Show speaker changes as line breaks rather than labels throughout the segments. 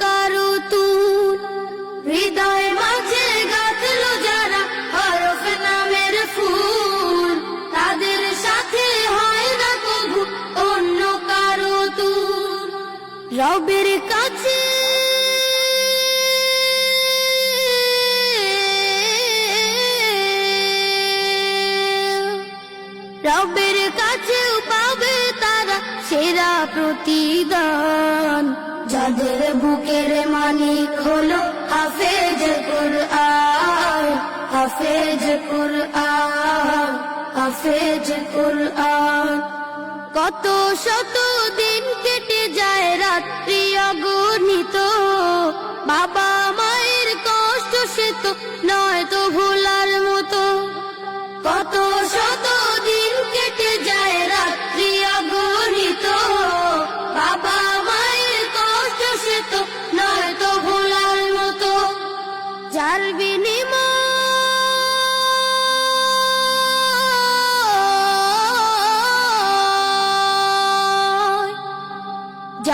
কারও তুল হৃদয়ে মাঝে গাঁথলো যারা হরফ নামের ফুল। তাদের সাথে হয় না কভু অন্য কারও তুল রবের কাছে রবের কাছেও পাবে তারা সেরা প্রতিদান। যাদের বুকের মানিক হলো হাফেজ কুরআন হাফেজ কুরআন হাফেজ কুরআন। কত শত দিন কেটে যায় রাত্রি অগণিত, বাবা মায়ের কষ্ট সে তো নয়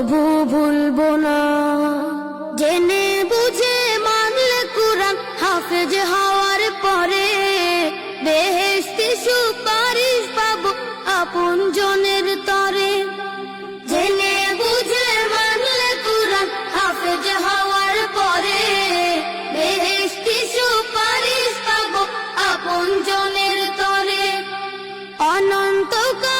কবু ভুলবো না। জেনে বুঝে মানলে কুরআন, হাফেজ হওয়ার পরে বেহেশতি সুপারিশ পাবো আপন জনের তরে। জেনে বুঝে মানলে হাফেজ হওয়ার পরে সুপারিশ পাবো আপন জনের তরে। অনন্তকাল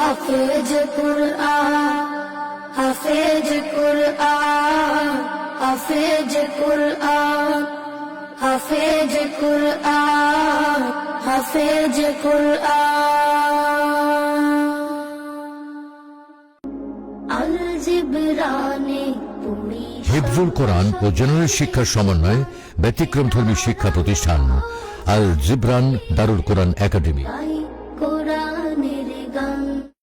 হাফেজ কুরআন হাফেজ কুরআন হাফেজ কুরআন হাফেজ কুরআন হাফেজ কুরআন। আল জিবরানে তুমি
হিফজুল কোরআন ও জেনারেল শিক্ষার সমন্বয়ে ব্যতিক্রম ব্যতিক্রমধর্মী শিক্ষা প্রতিষ্ঠান, আল জিবরান দারুল কোরআন একাডেমি।